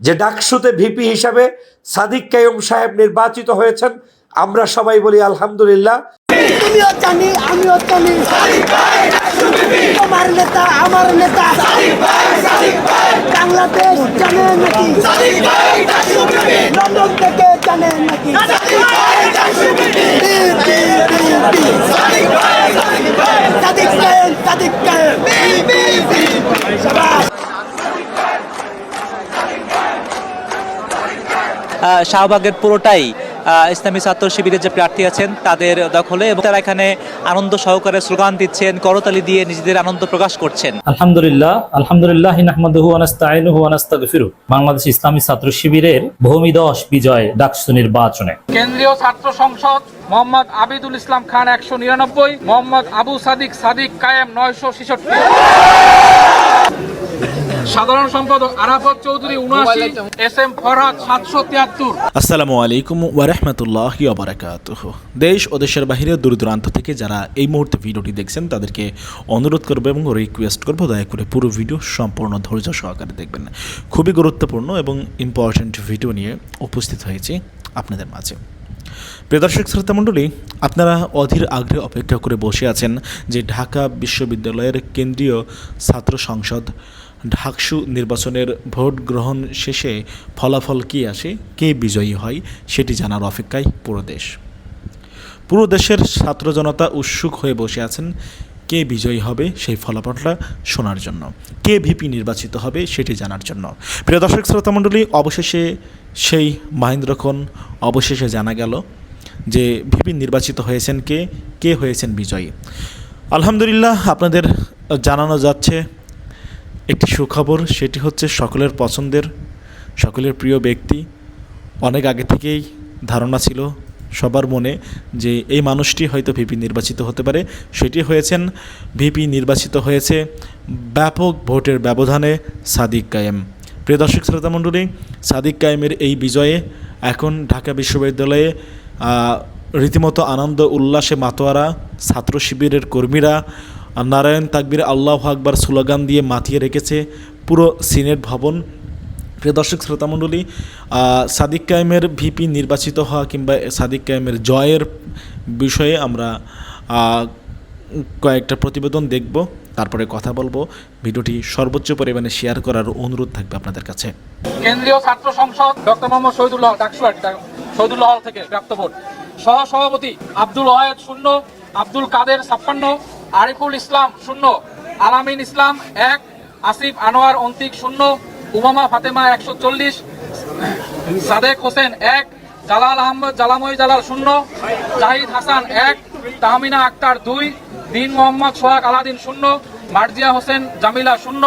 যে ডাকসুতে ভিপি হিসাবে সাদিক কায়ুম সাহেব নির্বাচিত হয়েছেন, আমরা সবাই বলি আলহামদুলিল্লাহ। সাদিক সাদিক শাহবাগের পুরোটাই আহ, ইসলামী ছাত্র শিবিরের যে প্রার্থী আছেন তাদের দখলে এবং তারা এখানে আনন্দ সহকারে স্লোগান দিচ্ছেন করতালি দিয়ে নিজেদের আনন্দ প্রকাশ করছেন। আলহামদুলিল্লাহ আলহামদুলিল্লাহ নাহমাদুহু ওয়া নাস্তাঈনুহু ওয়া নাস্তাগফিরু। বাংলাদেশ ইসলামী ছাত্র শিবিরের ভূমিদশ বিজয় ডাকসু নির্বাচনে। কেন্দ্রীয় ছাত্র সংসদ মোহাম্মদ আবিদুল ইসলাম খান একশো নিরানব্বই মোহাম্মদ আবু সাদিক সাদিক কায়েম নয়শো ছেষট্টি। সাধারণ সম্পাদক আরাফত চৌধুরী দেশ ও দেশের বাহিরে দূর দূরান্ত থেকে যারা এই মুহূর্তে ভিডিওটি দেখছেন, তাদেরকে অনুরোধ করব এবং রিকোয়েস্ট করব, দয়া করে পুরো ভিডিও সম্পূর্ণ ধৈর্য সহকারে দেখবেন। খুবই গুরুত্বপূর্ণ এবং ইম্পর্ট্যান্ট ভিডিও নিয়ে উপস্থিত হয়েছি আপনাদের মাঝে। প্রিয় শ্রোতামণ্ডলী, আপনারা অধীর আগ্রহে অপেক্ষা করে বসে আছেন যে ঢাকা বিশ্ববিদ্যালয়ের কেন্দ্রীয় ছাত্র সংসদ ঢাকসু নির্বাচনের ভোট গ্রহণ শেষে ফলাফল কী আসে, কে বিজয়ী হয়, সেটি জানার অপেক্ষায় পুরো দেশ। পুরো দেশের ছাত্র জনতা উৎসুক হয়ে বসে আছেন, কে বিজয়ী হবে সেই ফলাফলটা শোনার জন্য। কে ভিপি নির্বাচিত হবে সেটি জানার জন্য। প্রিয় দর্শক শ্রোতামণ্ডলী অবশেষে সেই মাহেন্দ্রক্ষণ অবশেষে জানা গেল যে ভিপি নির্বাচিত হয়েছেন কে কে হয়েছেন বিজয়ী। আলহামদুলিল্লাহ, আপনাদের জানানো যাচ্ছে একটি সুখবর, সেটি হচ্ছে সকলের পছন্দের, সকলের প্রিয় ব্যক্তি। অনেক আগে থেকেই ধারণা ছিল সবার মনে যে এই মানুষটি হয়তো ভিপি নির্বাচিত হতে পারে। সেটি হয়েছেন, ভিপি নির্বাচিত হয়েছে ব্যাপক ভোটের ব্যবধানে সাদিক কায়েম। প্রিয় দর্শক শ্রোতামণ্ডলী সাদিক কায়েমের এই বিজয়ে এখন ঢাকা বিশ্ববিদ্যালয়ে রীতিমতো আনন্দ, উল্লাসে মাতোয়ারা, ছাত্র শিবিরের কর্মীরা আর নারায়ণ তাকবির আল্লাহ আকবার স্লোগান দিয়ে মাতিয়ে রেখেছে পুরো সিনেট ভবন। প্রিয় দর্শক শ্রোতামণ্ডলী সাদিক কায়েমের ভিপি নির্বাচিত হওয়া কিংবা সাদিক কায়েমের জয়ের বিষয়ে আমরা কয়েকটা প্রতিবেদন দেখব, তারপরে কথা বলব। ভিডিওটি সর্বোচ্চ পরিমাণে শেয়ার করার অনুরোধ থাকবে আপনাদের কাছে। কেন্দ্রীয় ছাত্র সংসদ ডক্টর মোহাম্মদ শহীদুল্লাহ ডাকসুয়াট শহীদুল্লাহ থেকে প্রাপ্ত ভোট। সহ সভাপতি আব্দুল ওয়াহেদ শূন্য, আব্দুল কাদের ছাপ্পান্ন আরিফুল ইসলাম শূন্য, আলামিন ইসলাম এক, আসিফ আনোয়ার অন্তিক শূন্য, উমামা ফাতেমা একশো চল্লিশ, সাদেক হোসেন এক, জালাল আহমদ জালামই জালাল শূন্য, জাহিদ হাসান এক, তাহমিনা আক্তার দুই, দিন মোহাম্মদ সোহাগ আলাদিন শূন্য, মার্জিয়া হোসেন জামিলা শূন্য,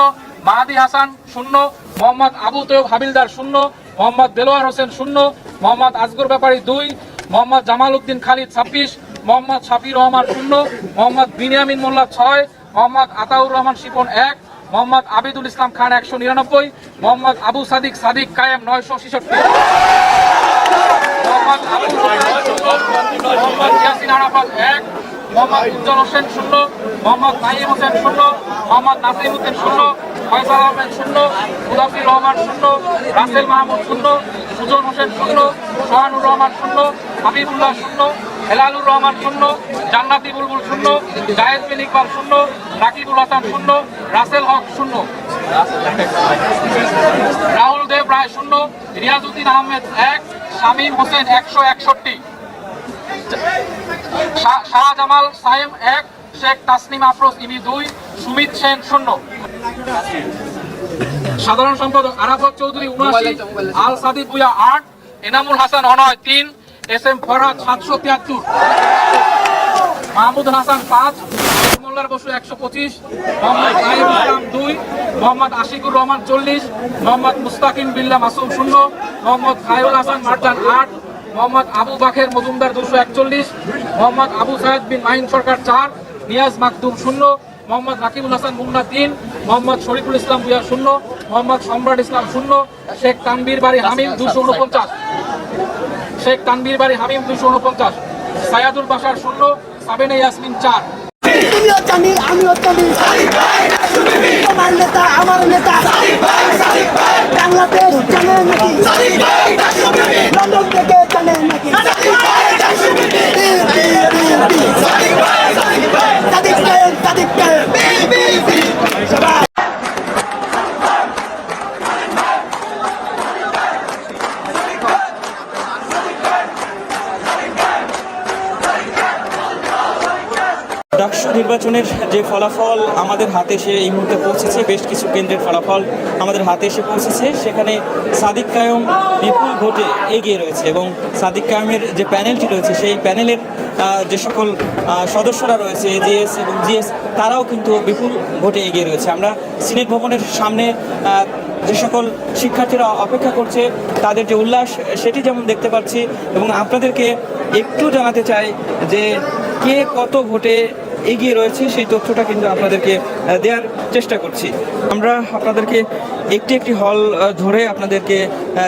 মাহাদি হাসান শূন্য, মোহাম্মদ আবু তৈব হাবিলদার শূন্য, মোহাম্মদ দেলোয়ার হোসেন শূন্য, মোহাম্মদ আজগর ব্যাপারী দুই, মোহাম্মদ জামাল উদ্দিন খালিদ ছাব্বিশ মোহাম্মদ শাফির রহমান শূন্য, মোহাম্মদ বিনিয়ামিন মোল্লা ছয়, মোহাম্মদ আতাউর রহমান শিপন এক, মোহাম্মদ আবিদুল ইসলাম খান একশো নিরানব্বই, মোহাম্মদ আবু সাদিক সাদিক কায়েম নয়শো ছেষট্টি। এক হোসেন শূন্য শূন্য, মোহাম্মদ শূন্য শূন্য রহমান শূন্য শূন্য, সুজন হোসেন শূন্য সোহানুর রহমান শূন্য, হাবিবুল্লাহ শূন্য হেলালুর রহমান শূন্য, জান্নাতি বুলবুল শূন্য, জায়েদ বিন ইকবাল শূন্য, রাকিবুল হাসান শূন্য, রাসেল হক শূন্য। রাহুল দেব রায় শূন্য, রিয়াজউদ্দিন আহমেদ এক, শামীম হোসেন একশো একষট্টি। শাহ- শাহজামাল সাহেম এক, শেখ তাসনিম আফরোজ ইমি দুই, সুমিত সেন শূন্য। সাধারণ সম্পাদক আরাফত চৌধুরী উনআশি, আল সাদিক ভুয়া আট, এনামুল হাসান অনয় তিন এস এম ফরহাদ সাতশো তিয়াত্তর। মাহমুদ হাসান পাঁচ, মোল্লার বসু একশো পঁচিশ, মোহাম্মদ নাইম ইসলাম দুই, মোহাম্মদ আশিকুর রহমান চল্লিশ, মোহাম্মদ মুস্তাকিম বিল্লা মাসুম শূন্য, মোহাম্মদ খায়ুল হাসান মারজান আট, মোহাম্মদ আবু বাখের মজুমদার দুশো একচল্লিশ, মোহাম্মদ আবু সাহেদ বিন মাহিন সরকার চার, নিয়াজ মাকদুম শূন্য, মোহাম্মদ রাকিবুল হাসান মুন্না তিন, মোহাম্মদ শরীফুল ইসলাম ভুয়া শূন্য, মোহাম্মদ সম্রাট ইসলাম শূন্য, শেখ তানবীর বাড়ি হামিম দুশো উনপঞ্চাশ শেখ তানবির বাড়ি হামিম দুশো উনপঞ্চাশ সায়াদুল বাসার শূন্য সাবেনে ইয়াসমিন চার। লন্ডন থেকে নাকি? নির্বাচনের যে ফলাফল আমাদের হাতে এসে এই মুহূর্তে পৌঁছেছে, বেশ কিছু কেন্দ্রের ফলাফল আমাদের হাতে এসে পৌঁছেছে। সেখানে সাদিক কায়ম বিপুল ভোটে এগিয়ে রয়েছে এবং সাদিক কায়মের যে প্যানেলটি রয়েছে, সেই প্যানেলের যে সকল সদস্যরা রয়েছে জিএস এবং জিএস তারাও কিন্তু বিপুল ভোটে এগিয়ে রয়েছে। আমরা সিনেট ভবনের সামনে যে সকল শিক্ষার্থীরা অপেক্ষা করছে, তাদের যে উল্লাস, সেটি যেমন দেখতে পাচ্ছি এবং আপনাদেরকে একটু জানাতে চাই যে কে কত ভোটে এগিয়ে রয়েছে, সেই তথ্যটা কিন্তু আপনাদেরকে দেওয়ার চেষ্টা করছি। আমরা আপনাদেরকে একটি একটি হল ধরে আপনাদেরকে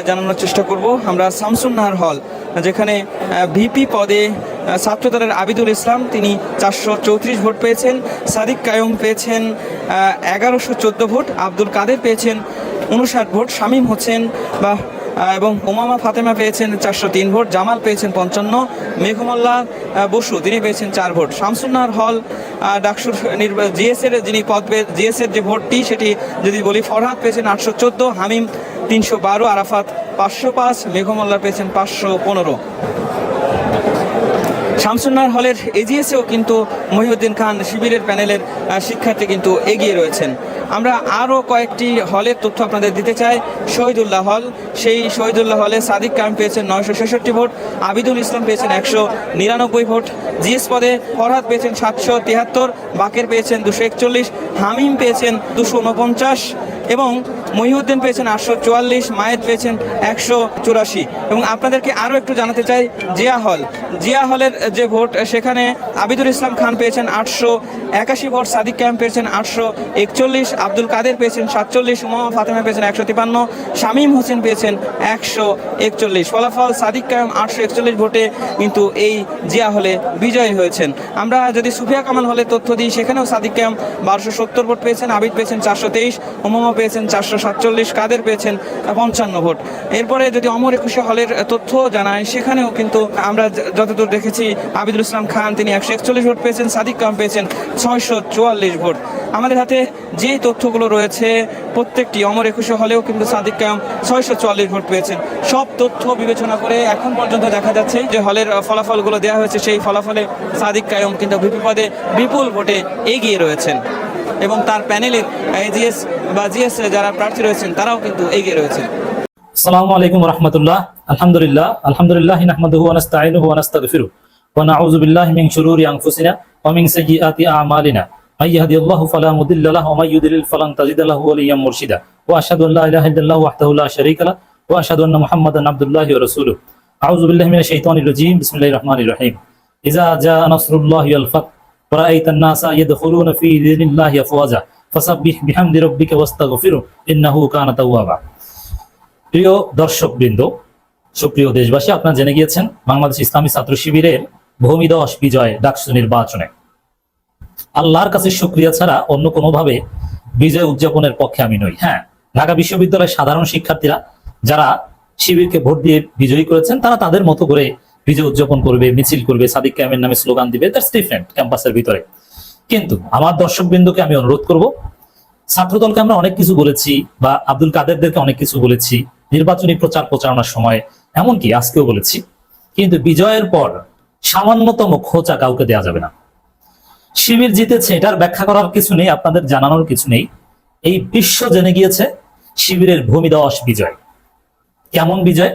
জানানোর চেষ্টা করব। আমরা শামসুন্নাহার হল, যেখানে ভিপি পদে ছাত্রদলের আবিদুল ইসলাম, তিনি চারশো চৌত্রিশ ভোট পেয়েছেন, সাদিক কায়ুম পেয়েছেন এগারোশো চোদ্দ ভোট, আব্দুল কাদের পেয়েছেন, উনষাট ভোট, শামীম হোসেন বা এবং ওমামা ফাতেমা পেয়েছেন চারশো তিন ভোট, জামাল পেয়েছেন পঞ্চান্ন, মেঘমল্লা বসু, তিনি পেয়েছেন চার ভোট। শামসুন্নার হল ডাকসুর জিএসের যিনি পদ জিএসের যে ভোটটি, সেটি যদি বলি, ফরহাদ পেয়েছেন আটশো চোদ্দ, হামিম তিনশো বারো, আরাফাত পাঁচশো পাঁচ, মেঘমল্লা পেয়েছেন পাঁচশো পনেরো। শামসুন্নার হলের এজিএসেও কিন্তু মহিউদ্দিন খান শিবিরের প্যানেলের শিক্ষার্থী কিন্তু এগিয়ে রয়েছেন। আমরা আরও কয়েকটি হলের তথ্য আপনাদের দিতে চাই। শহীদুল্লাহ হল, সেই শহীদুল্লাহ হলে সাদিক কাম পেয়েছেন নয়শো ছেষট্টি ভোট, আবিদুল ইসলাম পেয়েছেন একশো নিরানব্বই ভোট, জিএস পদে ফরহাদ পেয়েছেন সাতশো তিয়াত্তর বাকের পেয়েছেন দুশো একচল্লিশ, হামিম পেয়েছেন দুশো উনপঞ্চাশ এবং মহিউদ্দিন পেয়েছেন আটশো চুয়াল্লিশ, মায়েদ পেয়েছেন একশো চুরাশি। এবং আপনাদেরকে আরও একটু জানাতে চাই, জিয়া হল। জিয়া হলের যে ভোট, সেখানে আবিদুল ইসলাম খান পেয়েছেন আটশো একাশি ভোট, সাদিক ক্যাম্প পেয়েছেন আটশো একচল্লিশ, আব্দুল কাদের পেয়েছেন সাতচল্লিশ মোহাম্মদ ফাতেমা পেয়েছেন একশো তিপান্ন, শামীম হোসেন পেয়েছেন একশো একচল্লিশ। ফলাফল সাদিক ক্যাম্প আটশো একচল্লিশ ভোটে কিন্তু এই জিয়া হলে বিজয়ী হয়েছেন। আমরা যদি সুফিয়া কামাল হলে তথ্য দিই, সেখানেও সাদিক ক্যাম্প বারোশো সত্তর ভোট পেয়েছেন, আবিদ পেয়েছেন চারশো তেইশ ওমামা পেয়েছেন চারশো সাতচল্লিশ, কাদের পেয়েছেন পঞ্চান্ন ভোট। এরপরে যদি অমর একুশে হলের তথ্য জানাই সেখানেও কিন্তু আমরা যতদূর দেখেছি, আবিদুল ইসলাম খান তিনি একশো একচল্লিশ ভোট পেয়েছেন, সাদিক কাম পেয়েছেন ছয়শো চুয়াল্লিশ ভোট। আমাদের হাতে যে তথ্যগুলো রয়েছে, প্রত্যেকটি অমর একুশে হলেও কিন্তু সাদিক কাম ছয়শো চুয়াল্লিশ ভোট পেয়েছেন। সব তথ্য বিবেচনা করে এখন পর্যন্ত দেখা যাচ্ছে যে হলের ফলাফলগুলো দেওয়া হয়েছে, সেই ফলাফলে সাদিক কায়ম কিন্তু ভিপি পদে বিপুল ভোটে এগিয়ে রয়েছেন। এবং তার প্যানেলের এজিএস বা জিএস যারা প্রার্থী রয়েছেন, তারাও কিন্তু এগিয়ে রয়েছেন। আসসালামু আলাইকুম রহমতুল্লাহ। আলহামদুলিল্লাহ আলহামদুলিল্লাহ নাহমাদুহু ওয়া নাস্তাঈনুহু ওয়া নাস্তাগফিরুহ। ওয়া নাউযু বিল্লাহি মিন শুরুরি আনফুসিনা ওয়া মিন সাইয়্যিআতি আ'মালিনা। মান ইয়াহদিহিল্লাহু ফালা মুদিল্লা লাহু ওয়া ইউদ্লিল ফালান তাজিদ লাহু ওয়ালিয়্যান মুরশিদা। ওয়া আশহাদু আন লা ইলাহা ইল্লাল্লাহু ওয়াহদাহু লা শারীকা লাহু ওয়া আশহাদু আন্না মুহাম্মাদান আবদুল্লাহি ওয়া রাসূলুহু আউযু বিল্লাহি মিনাশ শাইতানির রাজীম বিসমিল্লাহির রহমানির রহিম ইযা জাআ নাসরুল্লাহি ওয়াল ফাত ওয়া রাআইতান নাসা ইয়াদখুলুনা ফি দীনিল্লাহি আফওয়াজা ফাসাব্বিহ বিহামদি রাব্বিকা ওয়াস্তাগফিরু ইন্নাহু কানা তাওয়াবা প্রিয় দর্শকবৃন্দ সুপ্রিয় দেশবাসী, আপনারা জেনে গিয়েছেন, বাংলাদেশ ইসলামী ছাত্র শিবিরের ভূমিদশ বিজয় ডাকসু নির্বাচনে। আল্লাহর কাছে সুক্রিয়া ছাড়া অন্য কোনোভাবে বিজয় উদযাপনের পক্ষে আমি নই। হ্যাঁ ঢাকা বিশ্ববিদ্যালয়ের সাধারণ শিক্ষার্থীরা যারা শিবিরকে ভোট দিয়ে বিজয়ী করেছেন, তারা তাদের মতো করে বিজয় উদযাপন করবে, মিছিল করবে, সাদিক ক্যামের নামে স্লোগান দিবে দ্যাটস ডিফারেন্ট ক্যাম্পাসের ভিতরে। কিন্তু আমার দর্শকবৃন্দকে আমি অনুরোধ করব, ছাত্রদলকে আমরা অনেক কিছু বলেছি বা আব্দুল কাদেরদেরকে অনেক কিছু বলেছি, নির্বাচনী প্রচার প্রচারণার সময়, এমনকি আজকেও বলেছি। কিন্তু বিজয়ের পর সামান্যতম খোঁচা কাউকে দেওয়া যাবে না। শিবির জিতেছে, এটার ব্যাখ্যা করার কিছু নেই, আপনাদের জানানোর কিছু নেই। এই বিশ্ব জেনে গিয়েছে, শিবিরের ভূমিদশ বিজয়। কেমন বিজয়?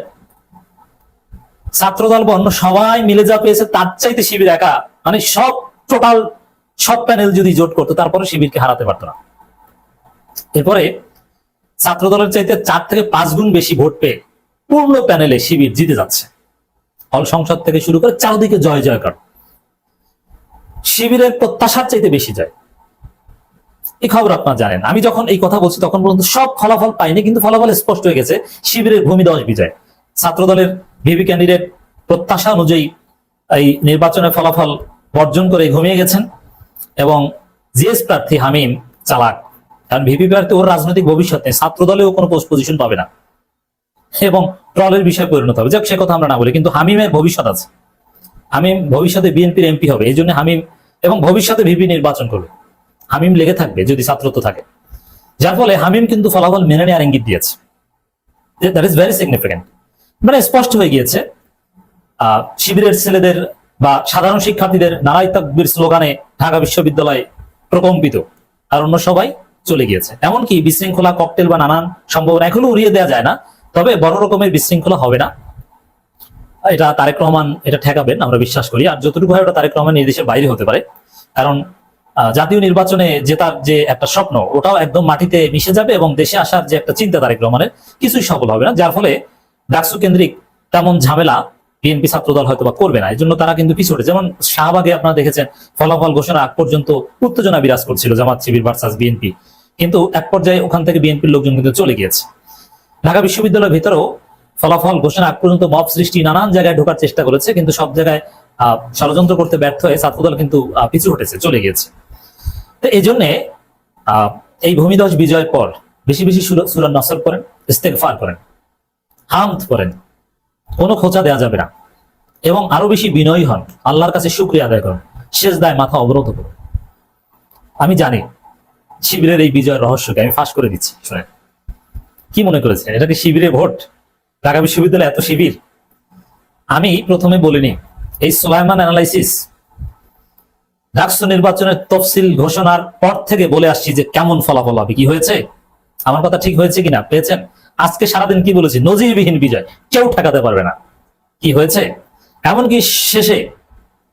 ছাত্রদল বা অন্য সবাই মিলে যা পেয়েছে তার চাইতে শিবির একা। মানে সব টোটাল সব প্যানেল যদি জোট করতো, তারপরে শিবিরকে হারাতে পারতো না। এরপরে ছাত্র দলের চাইতে চার থেকে পাঁচ গুণ বেশি ভোট পেয়ে পূর্ণ প্যানেলে শিবির জিতে যাচ্ছে। হল সংসদ থেকে শুরু করে চারদিকে জয় জয় জয়কার শিবিরের প্রত্যাশার চাইতে বেশি যায় এই খবর আপনারা জানেন। আমি যখন এই কথা বলছি, তখন পর্যন্ত সব ফলাফল পাইনি, কিন্তু ফলাফল স্পষ্ট হয়ে গেছে। শিবিরের ভূমি দশ বিজয়। ছাত্র দলের ভিভি ক্যান্ডিডেট প্রত্যাশা অনুযায়ী এই নির্বাচনের ফলাফল বর্জন করে ঘুমিয়ে গেছেন এবং জিএস প্রার্থী হামিম চালাক। কারণ ভিপি প্রার্থী ওর রাজনৈতিক ভবিষ্যৎ নেই ছাত্র দলেও কোনো পোস্ট পজিশন পাবে না। এবং ট্রলের বিষয়ে পরিণত হবে। যাক, সে কথা আমরা না বলি, কিন্তু হামিমের ভবিষ্যৎ আছে। হামিম ভবিষ্যতে বিএনপির এমপি হবে, এই জন্য হামিম এবং ভবিষ্যতে ভিপি নির্বাচন করবে। হামিম লেগে থাকবে, যদি ছাত্রত্ব থাকে। যার ফলে হামিম কিন্তু ফলাফল মেনে নেওয়ার ইঙ্গিত দিয়েছে। দ্যাট ইজ ভেরি সিগনিফিকেন্ট মানে স্পষ্ট হয়ে গিয়েছে। শিবিরের ছেলেদের বা সাধারণ শিক্ষার্থীদের নারাই তাকবীর স্লোগানে ঢাকা বিশ্ববিদ্যালয় প্রকম্পিত আর অন্য সবাই চলে গিয়েছে। এমনকি বিশৃঙ্খলা, ককটেল বা নানান সম্ভাবনা এখনও উড়িয়ে দেওয়া যায় না, তবে বড় রকমের বিশৃঙ্খলা হবে না। এটা তারেক রহমান এটা ঠেকাবেন, আমরা বিশ্বাস করি। আর যতটুকু হয় ওটা তারেক রহমান নির্দেশের বাইরে হতে পারে। কারণ জাতীয় নির্বাচনে জেতার যে একটা স্বপ্ন, ওটাও একদম মাটিতে মিশে যাবে এবং দেশে আসার যে একটা চিন্তা তারেক রহমানের কিছুই সফল হবে না। যার ফলে ডাকসু কেন্দ্রিক তেমন ঝামেলা বিএনপি ছাত্রদল হয়তো বা করবে না। এই জন্য তারা কিন্তু পিছু যেমন শাহবাগে আপনারা দেখেছেন ফলাফল ঘোষণা আগ পর্যন্ত উত্তেজনা বিরাজ করছিল জামাত শিবির ভার্সাস বিএনপি। কিন্তু এক পর্যায়ে ওখান থেকে বিএনপির লোকজন কিন্তু চলে গিয়েছে। ঢাকা বিশ্ববিদ্যালয়ের ভেতরেও ফলাফল ঘোষণা আগ পর্যন্ত মব সৃষ্টি নানান জায়গায় ঢোকার চেষ্টা করেছে কিন্তু সব জায়গায় আহ, ষড়যন্ত্র করতে ব্যর্থ হয়ে ছাত্রদল কিন্তু পিছু হটেছে চলে গিয়েছে। তো এই জন্যে আহ, এই ভূমিদশ বিজয়ের পর বেশি বেশি সুরান নসর করেন ইস্তেকফার করেন। হামদ করেন। কোনো খোঁচা দেওয়া যাবে না। এবং আরও বেশি বিনয়ী হন। আল্লাহর কাছে শুক্রিয়া আদায় করুন। শেষ দায় মাথা অবরোধ করুন। আমি জানি শিবিরের এই বিজয়ের রহস্যকে আমি ফাঁস করে দিচ্ছি শুনে কি মনে করেছেন? এটা কি শিবিরে ভোট? ঢাকা বিশ্ববিদ্যালয় এত শিবির? আমি প্রথমে বলিনি, এই সোলাইমান অ্যানালাইসিস ডাকসু নির্বাচনের তফসিল ঘোষণার পর থেকে বলে আসছি যে কেমন ফলাফল হবে। কি হয়েছে? আমার কথা ঠিক হয়েছে কিনা? পেয়েছেন? আজকে সারাদিন কি বলেছি? নজিরবিহীন বিজয়। কেউ ঠেকাতে পারবে না। কি হয়েছে? এমনকি শেষে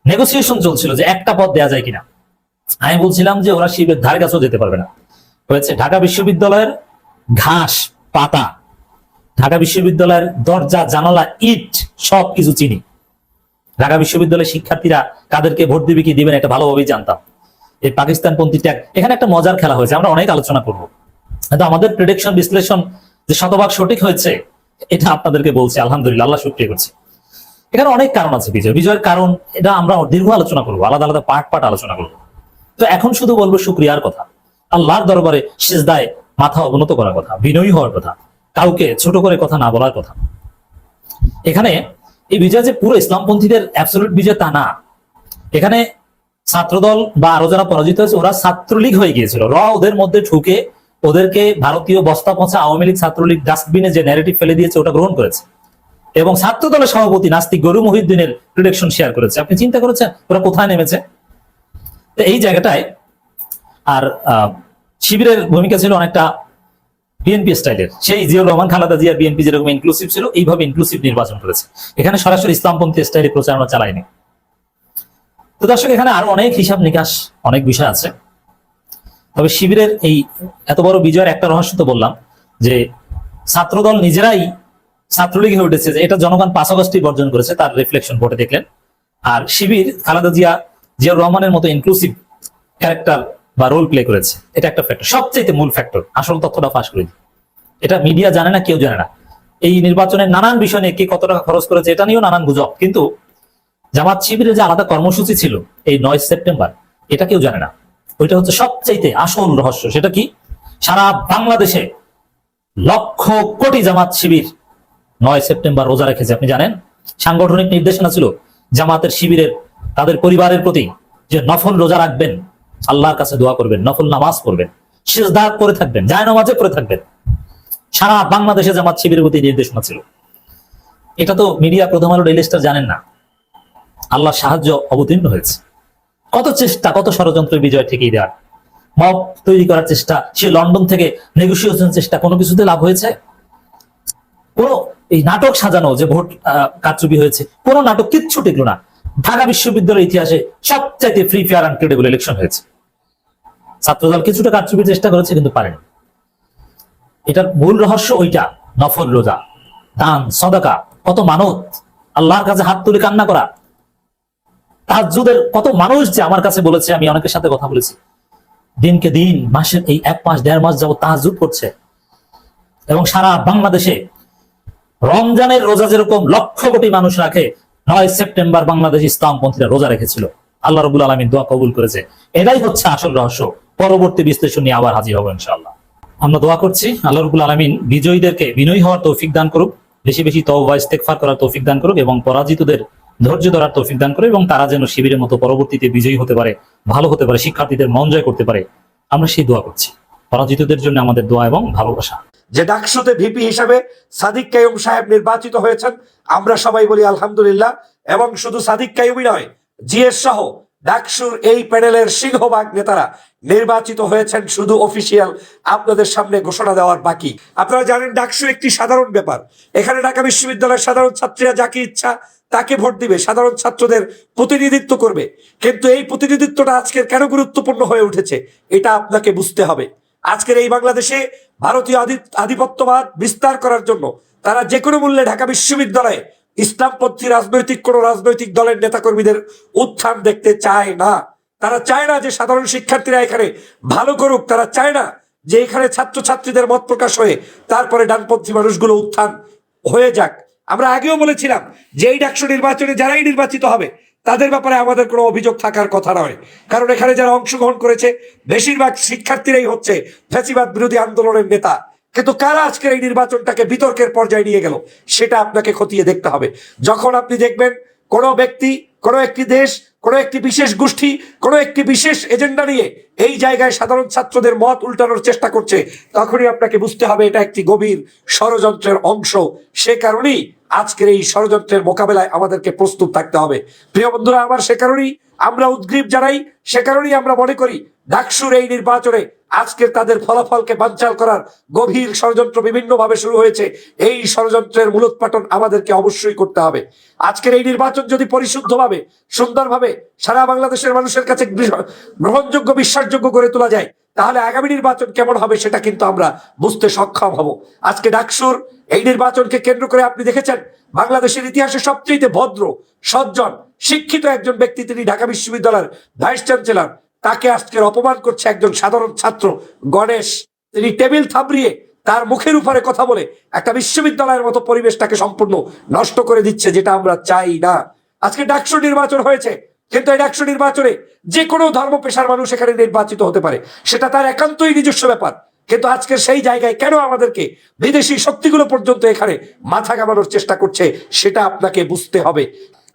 নেগোসিয়েশন চলছিল যে একটা পদ দেয়া যায় কিনা। আমি বলছিলাম যে ওরা শিবের ধারে কাছেও যেতে পারবে না। হয়েছে ঢাকা বিশ্ববিদ্যালয়ের ঘাস, পাতা। ঢাকা বিশ্ববিদ্যালয়ের দরজা, জানালা, ইট সব কিছু চিনি। ঢাকা বিশ্ববিদ্যালয়ের শিক্ষার্থীরা কাদেরকে ভোট দিবে কি দিবেন এটা ভালোভাবেই জানতাম। এই পাকিস্তানপন্থী ট্যাগ এখানে একটা মজার খেলা হয়েছে, আমরা অনেক আলোচনা করব। কিন্তু আমাদের প্রেডিকশন বিশ্লেষণ যে শতভাগ সঠিক হয়েছে, এটা আপনাদেরকে বলছি, আলহামদুলিল্লাহ, আল্লাহ শুক্রিয়া করছি। এখানে অনেক কারণ আছে, বিজয়। বিজয়ের কারণ, এটা আমরা দীর্ঘ আলোচনা করব, আলাদা আলাদা পার্ট পার্ট আলোচনা করব। তো এখন শুধু বলব শুক্রিয়ার কথা। আল্লাহর দরবারে শেষদায় মাথা অবনত করার কথা, বিনয়ী হওয়ার কথা, কাউকে ছোট করে কথা না বলার কথা। এখানে এই বিজয় যে পুরো ইসলামপন্থীদের অ্যাবসলিউট বিজয় তা না। এখানে ছাত্রদল বা আরও যারা পরাজিত হয়েছে, ওরা ছাত্রলীগ হয়ে গিয়েছিল। র ওদের মধ্যে ঢুকে ওদেরকে ভারতীয় বস্তা পচা আওয়ামী লীগ ছাত্রলীগ ডাস্টবিনে যে ন্যারেটিভ ফেলে দিয়েছে, ওটা গ্রহণ করেছে। এবং ছাত্র দলের সভাপতি নাস্তিক গরু মহিউদ্দিনের প্রিডিকশন শেয়ার করেছে। আপনি চিন্তা করেছেন, ওরা কোথায় নেমেছে? তো এই জায়গাটায় আর শিবিরের ভূমিকা ছিল অনেকটা বিএনপি স্টাইলের সেই জিয়াউর রহমান, খালেদা জিয়ার বিএনপি যেরকম ইনক্লুসিভ ছিল, এইভাবে ইনক্লুসিভ নির্বাচন করেছে। এখানে সরাসরি ইসলামপন্থী স্টাইলে প্রচারণা চালায়নি। তো দর্শক, এখানে আরও অনেক হিসাব নিকাশ, অনেক বিষয় আছে। তবে শিবিরের এই এত বড় বিজয়ের একটা রহস্য তো বললাম, যে ছাত্রদল নিজেরাই ছাত্রলীগ হয়ে উঠেছে, যে এটা জনগণ পাঁচ আগস্টই বর্জন করেছে, তার রিফ্লেকশন ভোটে দেখলেন। আর শিবির খালেদা জিয়া, জিয়াউর রহমানের মতো ইনক্লুসিভ ক্যারেক্টার বা রোল প্লে করেছে, এটা একটা ফ্যাক্টর সবচেয়ে মূল ফ্যাক্টর আসল তথ্যটা ফাঁস করে। এটা মিডিয়া জানে না, কেউ জানে না। এই নির্বাচনের নানান বিষয় নিয়ে কে কত টাকা খরচ করেছে, এটা নিয়েও নানান গুজব। কিন্তু জামাত শিবিরের যে আলাদা কর্মসূচি ছিল, এই নয় সেপ্টেম্বর, এটা কেউ জানে না। ওইটা হচ্ছে সবচাইতে আসল রহস্য। সেটা কি? সারা বাংলাদেশে লক্ষ কোটি জামাত শিবির নয় সেপ্টেম্বর রোজা রেখেছে। আপনি জানেন, সাংগঠনিক নির্দেশনা ছিল জামাতের শিবিরের, তাদের পরিবারের প্রতি যে নফল রোজা রাখবেন, আল্লাহর কাছে দোয়া করবেন, নফল নামাজ পড়বেন, সেজদা করে থাকবেন যায় নামাজে করে থাকবেন। সারা বাংলাদেশে জামাত শিবিরের প্রতি নির্দেশনা ছিল। এটা তো মিডিয়া প্রথম আলো ডেইলি স্টার জানেন না। আল্লাহ সাহায্য অবতীর্ণ হয়েছে। কত চেষ্টা, কত ষড়যন্ত্র বিজয় ঠিকই দেওয়ার মব তৈরি করার চেষ্টা, সে লন্ডন থেকে নেগোসিয়েশন চেষ্টা, কোনো কিছুতে লাভ হয়েছে? কোন এই নাটক সাজানো যে ভোট কারচুপি হয়েছে, কোন নাটক কিচ্ছু টিকলো না। ঢাকা বিশ্ববিদ্যালয়ের ইতিহাসে সবচাইতে free fair and credible election হয়েছে। ছাত্রদল কিছুটা কারচুপির চেষ্টা করেছে, কিন্তু পারেনি। এটার মূল রহস্য ওইটা, নফল রোজা। দান, সদাকা, কত মানত। আল্লাহর কাছে হাত তুলে কান্না করা। তাহাজুদের কত মানুষ যে আমার কাছে বলেছে, আমি অনেকের সাথে কথা বলেছি। দিনকে দিন, মাসের এই এক মাস, দেড় মাস যাবত তাহাজুদ করছে। এবং সারা বাংলাদেশে রমজানের রোজা যেরকম লক্ষ কোটি মানুষ রাখে, নয় সেপ্টেম্বর বাংলাদেশ ইসলামপন্থীরা রোজা রেখেছিল। আল্লাহ রবুল আলমিন দোয়া কবুল করেছে। এটাই হচ্ছে আসল রহস্য। পরবর্তী বিশ্লেষণ নিয়ে আবার হাজির হব ইনশাআল্লাহ। আমরা দোয়া করছি, আল্লাহ রবুল আলমিন বিজয়ীদেরকে বিনয়ী হওয়ার তৌফিক দান করুক, বেশি বেশি তওবা, ইস্তেগফার করার তৌফিক দান করুক এবং পরাজিতদের ধৈর্য ধরার তৌফিক দান করে এবং তারা যেন শিবিরের মতো পরবর্তীতে বিজয়ী হতে পারে, ভালো হতে পারে, শিক্ষার্থীদের মন জয় করতে পারে, আমরা সেই দোয়া করছি। পরাজিতদের জন্য আমাদের দোয়া এবং ভালোবাসা। যে ডাকসুতে ভিপি হিসাবে সাদিক কায়ুম সাহেব নির্বাচিত হয়েছেন, আমরা সবাই বলি আলহামদুলিল্লাহ, এবং শুধু সাদিক কায়ুমই নয়, জিএস সহ ডাকসুর এই প্যানেলের সিংহভাগ নেতারা নির্বাচিত হয়েছেন শুধু অফিসিয়াল, আপনাদের সামনে ঘোষণা দেওয়ার বাকি। আপনারা জানেন ডাকসু একটি সাধারণ ব্যাপার। এখানে ঢাকা বিশ্ববিদ্যালয়ের সাধারণ ছাত্রীরা যাকে ইচ্ছা তাকে ভোট দিবে, সাধারণ ছাত্রদের প্রতিনিধিত্ব করবে। কিন্তু এই প্রতিনিধিত্বটা আজকের কেন গুরুত্বপূর্ণ হয়ে উঠেছে, এটা আপনাকে বুঝতে হবে। আজকের এই বাংলাদেশে ভারতীয় আধি- আধিপত্যবাদ বিস্তার করার জন্য তারা যে কোনো মূল্যে ঢাকা বিশ্ববিদ্যালয়ে ইসলামপন্থী রাজনৈতিক কোন রাজনৈতিক দলের নেতাকর্মীদের উত্থান দেখতে চায় না। তারা চায় না যে সাধারণ শিক্ষার্থীরা এখানে ভালো করুক, তারা চায় না যে এখানে ছাত্রছাত্রীদের মত প্রকাশ হয়ে তারপরে ডানপন্থী মানুষগুলো উত্থান হয়ে যাক। আমরা আগেও বলেছিলাম যে এই ডাকসু নির্বাচনে যারাই নির্বাচিত হবে, তাদের ব্যাপারে আমাদের কোনো অভিযোগ থাকার কথা নয়। কারণ এখানে যারা অংশগ্রহণ করেছে, বেশিরভাগ শিক্ষার্থীরাই হচ্ছে ফ্যাসিবাদ বিরোধী আন্দোলনের নেতা। কিন্তু কারা আজকের এই নির্বাচনটাকে বিতর্কের পর্যায়ে নিয়ে গেল, সেটা আপনাকে খতিয়ে দেখতে হবে। যখন আপনি দেখবেন কোনো ব্যক্তি, কোনো একটি দেশ, কোনো একটি বিশেষ গোষ্ঠী, কোনো একটি বিশেষ এজেন্ডা নিয়ে এই জায়গায় সাধারণ ছাত্রদের মত উল্টানোর চেষ্টা করছে, তখনই আপনাকে বুঝতে হবে এটা একটি গভীর ষড়যন্ত্রের অংশ। সে কারণেই আজকের এই ষড়যন্ত্রের মোকাবেলায় আমাদেরকে প্রস্তুত থাকতে হবে। প্রিয় বন্ধুরা, আমার সে কারণেই আমরা উদ্গ্রীব জানাই, সে কারণেই আমরা মনে করি, ডাকসুর এই নির্বাচনে আজকের তাদের ফলাফলকে বানচাল করার গভীর ষড়যন্ত্র বিভিন্নভাবে শুরু হয়েছে। এই ষড়যন্ত্রের মূলোৎপাটন আমাদেরকে অবশ্যই করতে হবে। আজকের এই নির্বাচন যদি পরিশুদ্ধভাবে, সুন্দরভাবে সারা বাংলাদেশের মানুষের কাছে গ্রহণযোগ্য, বিশ্বাসযোগ্য করে তোলা যায়, তাহলে আগামী নির্বাচন কেমন হবে সেটা কিন্তু আমরা বুঝতে সক্ষম হব। আজকে ডাকসুর এই নির্বাচনকে কেন্দ্র করে আপনি দেখেছেন, বাংলাদেশের ইতিহাসে সবচেয়ে ভদ্র, সজ্জন, শিক্ষিত একজন ব্যক্তি তিনি ঢাকা বিশ্ববিদ্যালয়ের ভাইস চ্যান্সেলর। তাকে আজকের অপমান করছে একজন সাধারণ ছাত্র, গণেশ। তিনি টেবিল থাবড়িয়ে তার মুখের উপরে কথা বলে একটা বিশ্ববিদ্যালয়ের মতো পরিবেশটাকে সম্পূর্ণ নষ্ট করে দিচ্ছে, যেটা আমরা চাই না। আজকে ডাকসু নির্বাচন হয়েছে, কিন্তু এই ডাকসু নির্বাচনে যে কোনো ধর্ম পেশার মানুষ এখানে নির্বাচিত হতে পারে। সেটা তার একান্তই নিজস্ব ব্যাপার। কিন্তু আজকের সেই জায়গায় কেন আমাদেরকে বিদেশি শক্তিগুলো পর্যন্ত এখানে মাথা কামানোর চেষ্টা করছে, সেটা আপনাকে বুঝতে হবে।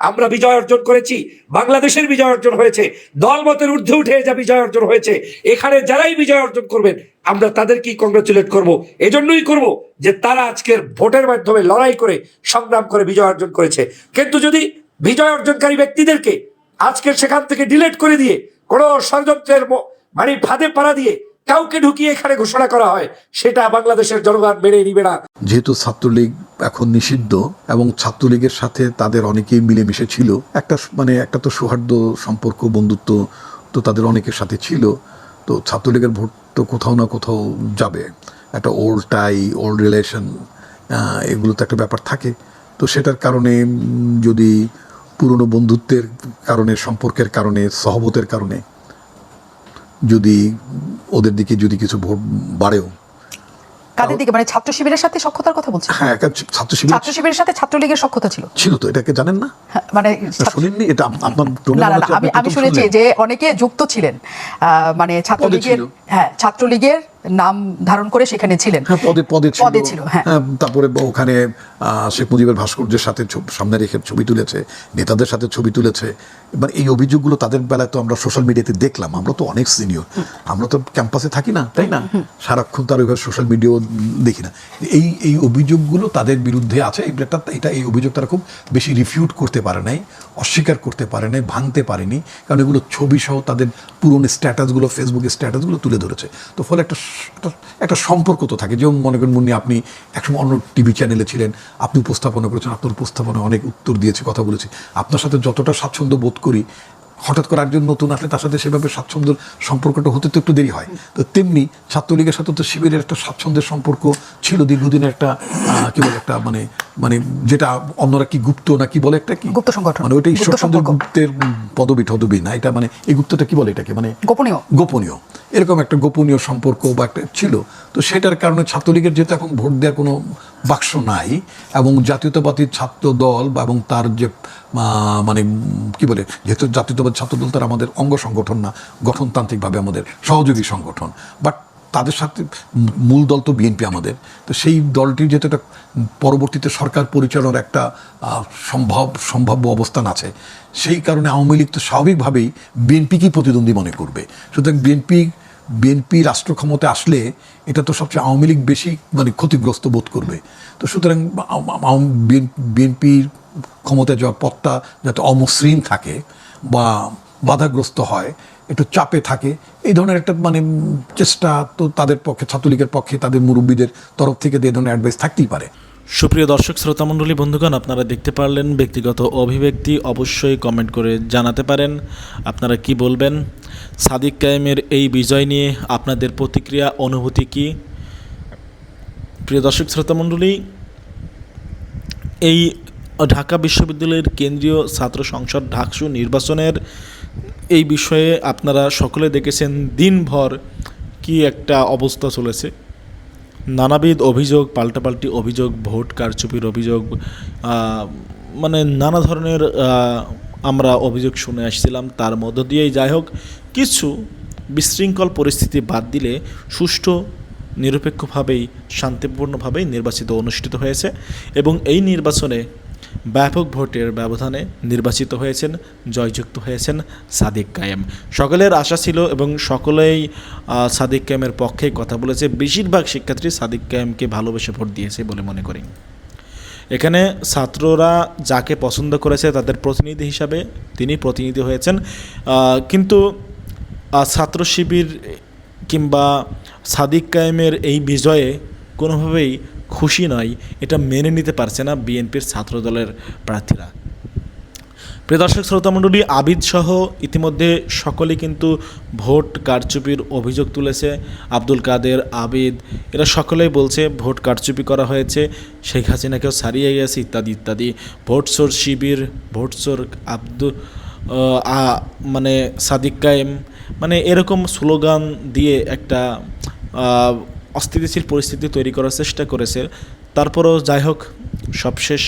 আমরা বিজয় অর্জন করেছি, বাংলাদেশের বিজয় অর্জন হয়েছে, দলমতের ঊর্ধ্বে উঠে যা বিজয় অর্জন হয়েছে, এখানে যারাই বিজয় অর্জন করবেন, আমরা তাদেরকেই কংগ্রেচুলেট করব। এজন্যই করব যে তারা আজকের ভোটের মাধ্যমে লড়াই করে সংগ্রাম করে বিজয় অর্জন করেছে। কিন্তু যদি বিজয় অর্জনকারী ব্যক্তিদেরকে আজকের সেখান থেকে ডিলেট করে দিয়ে কোনো ষড়যন্ত্রের মানে ফাঁদে পাড়া দিয়ে কাউকে ঢুকিয়ে এখানে ঘোষণা করা হয়, সেটা বাংলাদেশের জনগণ মেনে নিবে না। যেহেতু ছাত্রলীগ এখন নিষিদ্ধ এবং ছাত্রলীগের সাথে তাদের অনেকেই মিলেমিশে ছিল, একটা মানে একটা তো সৌহার্দ্য, সম্পর্ক, বন্ধুত্ব তো তাদের অনেকের সাথে ছিল, তো ছাত্রলীগের ভোট তো কোথাও না কোথাও যাবে। একটা ওল্ড টাই ওল্ড রিলেশন এগুলো তো একটা ব্যাপার থাকে। তো সেটার কারণে যদি পুরনো বন্ধুত্বের কারণে, সম্পর্কের কারণে, সহবতের কারণে যদি ওদের দিকে যদি কিছু ভোট বাড়েও। কাদের দিকে? মানে ছাত্র শিবিরের সাথে সক্ষতার কথা বলছেন? হ্যাঁ ছাত্র শিবির ছাত্র শিবিরের সাথে ছাত্রলীগের সক্ষতা ছিল। ছিল তো এটাকে জানেন না? হ্যাঁ, মানে শুনেননি এটা আপনার না না আমি আমি শুনেছি যে অনেকে যুক্ত ছিলেন। মানে ছাত্রলীগের। হ্যাঁ ছাত্রলীগের নাম ধারণ করে সেখানে ছিলেন। হ্যাঁ পদে পদে ছিল। পদে ছিল, হ্যাঁ। তারপরে ওখানে শেখ মুজিবের ভাস্কর্যের সাথে সামনে রেখে ছবি তুলেছে নেতাদের সাথে ছবি তুলেছে। এবার এই অভিযোগগুলো তাদের বেলায় তো আমরা সোশ্যাল মিডিয়াতে দেখলাম আমরা তো অনেক সিনিয়র আমরা তো ক্যাম্পাসে থাকি না তাই না? সারাক্ষণ তার ওইভাবে সোশ্যাল মিডিয়াও দেখি না। এই এই অভিযোগগুলো তাদের বিরুদ্ধে আছে এটা এটা এই অভিযোগ তারা খুব বেশি রিফিউট করতে পারে নাই অস্বীকার করতে পারে নাই ভাঙতে পারেনি। কারণ এগুলো ছবি সহ তাদের পুরনো স্ট্যাটাসগুলো ফেসবুকের স্ট্যাটাসগুলো তুলে ধরেছে। তো ফলে একটা একটা- একটা সম্পর্ক তো থাকে। যেমন মনে করেন মুন্নি আপনি একসময় অন্য টিভি চ্যানেলে ছিলেন আপনি উপস্থাপনা করেছেন আপনার উপস্থাপনায় অনেক উত্তর দিয়েছে কথা বলেছি। আপনার সাথে যতটা স্বাচ্ছন্দ্য বোধ করি হঠাৎ করে একজন নতুন আসলে তার সাথে সেভাবে স্বাচ্ছন্দ্যের সম্পর্কটা হতে তো একটু দেরি হয়। তো তেমনি ছাত্রলীগের সাথে তো শিবিরের একটা স্বাচ্ছন্দ্যের সম্পর্ক ছিল দীর্ঘদিনের একটা কি বলে একটা মানে মানে যেটা অন্যরা কি গুপ্ত না কি বলে একটা কি? গুপ্ত সংগঠন। মানে ওইটা ঈশ্বরচন্দ্র গুপ্তের পদবি টদবি না? এটা মানে এই গুপ্তটা কি বলে এটাকে? মানে গোপনীয়। গোপনীয়। এরকম একটা গোপনীয় সম্পর্ক বা একটা ছিল। তো সেটার কারণে ছাত্রলীগের যেহেতু এখন ভোট দেওয়ার কোনো বাক্স নাই, এবং জাতীয়তাবাদী ছাত্র দল বা এবং তার যে মানে কি বলে, যেহেতু জাতীয়তাবাদী ছাত্র দল তার আমাদের অঙ্গ সংগঠন না, গঠনতান্ত্রিকভাবে আমাদের সহযোগী সংগঠন। বাট তাদের সাথে মূল দল তো বিএনপি আমাদের। তো সেই দলটির যেহেতু একটা পরবর্তীতে সরকার পরিচালনার একটা সম্ভব, সম্ভাব্য অবস্থান আছে, সেই কারণে আওয়ামী লীগ তো স্বাভাবিকভাবেই বিএনপিকেই প্রতিদ্বন্দ্বী মনে করবে। সুতরাং বিএনপি বিএনপি রাষ্ট্র ক্ষমতায় আসলে এটা তো সবচেয়ে আওয়ামী লীগ বেশি মানে ক্ষতিগ্রস্ত বোধ করবে। তো সুতরাং বিএনপির ক্ষমতায় যাওয়ার পথটা যাতে অমসৃণ থাকে বা বাধাগ্রস্ত হয়, একটু চাপে থাকে, এই ধরনের একটা মানে চেষ্টা তো তাদের পক্ষে, ছাত্রলীগের পক্ষে, তাদের মুরব্বীদের তরফ থেকে এই ধরনের অ্যাডভাইস থাকতেই পারে। সুপ্রিয় দর্শক শ্রোতা মণ্ডলী বন্ধুগণ, আপনারা দেখতে পারলেন ব্যক্তিগত অভিব্যক্তি। অবশ্যই কমেন্ট করে জানাতে পারেন আপনারা কি বলবেন। সাদিক কায়েমের এই বিজয় নিয়ে আপনাদের প্রতিক্রিয়া, অনুভূতি কি? প্রিয় দর্শক শ্রোতা মণ্ডলী এই ঢাকা বিশ্ববিদ্যালয়ের কেন্দ্রীয় ছাত্র সংসদ ঢাকসু নির্বাচনের এই বিষয়ে আপনারা সকলে দেখেছেন, দিনভর কি একটা অবস্থা চলেছে। নানাবিধ অভিযোগ, পাল্টাপাল্টি অভিযোগ, ভোট কারচুপির অভিযোগ মানে নানা ধরনের আমরা অভিযোগ শুনে আসছিলাম। তার মধ্য দিয়েই যাই হোক, কিছু বিশৃঙ্খল পরিস্থিতি বাদ দিলে সুষ্ঠু, নিরপেক্ষভাবেই, শান্তিপূর্ণভাবেই নির্বাচিত অনুষ্ঠিত হয়েছে এবং এই নির্বাচনে ব্যাপক ভোটের ব্যবধানে নির্বাচিত হয়েছেন, জয়যুক্ত হয়েছেন সাদিক কায়েম। সকলের আশা ছিল এবং সকলেই সাদিক কায়েমের পক্ষে কথা বলেছে। বেশিরভাগ শিক্ষার্থী সাদিক কায়েমকে ভালোবেসে ভোট দিয়েছে বলে মনে করি। এখানে ছাত্ররা যাকে পছন্দ করেছে তাদের প্রতিনিধি হিসাবে তিনি প্রতিনিধি হয়েছেন। কিন্তু ছাত্র শিবির কিংবা সাদিক কায়েমের এই বিজয়ে কোনোভাবেই খুশি নয়, এটা মেনে নিতে পারছে না বিএনপির ছাত্রদলের প্রার্থীরা। প্রিয় দর্শক শ্রোতামণ্ডলী আবিদ সহ ইতিমধ্যে সকলেই কিন্তু ভোট কারচুপির অভিযোগ তুলেছে। আব্দুল কাদের, আবিদ, এরা সকলেই বলছে ভোট কারচুপি করা হয়েছে, শেখ হাসিনাকেও ছাড়িয়ে গেছে, ইত্যাদি ইত্যাদি। ভোট চোর শিবির, ভোট চোর আব্দুল মানে সাদিক কায়েম মানে এরকম স্লোগান দিয়ে একটা অস্থিতিশীল পরিস্থিতি তৈরি করার চেষ্টা করেছে। তারপরও যাই হোক সবশেষ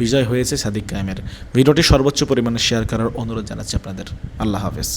বিজয় হয়েছে সাদিক কায়েমের। ভিডিওটি সর্বোচ্চ পরিমাণে শেয়ার করার অনুরোধ জানাচ্ছি আপনাদের। আল্লাহ হাফেজ।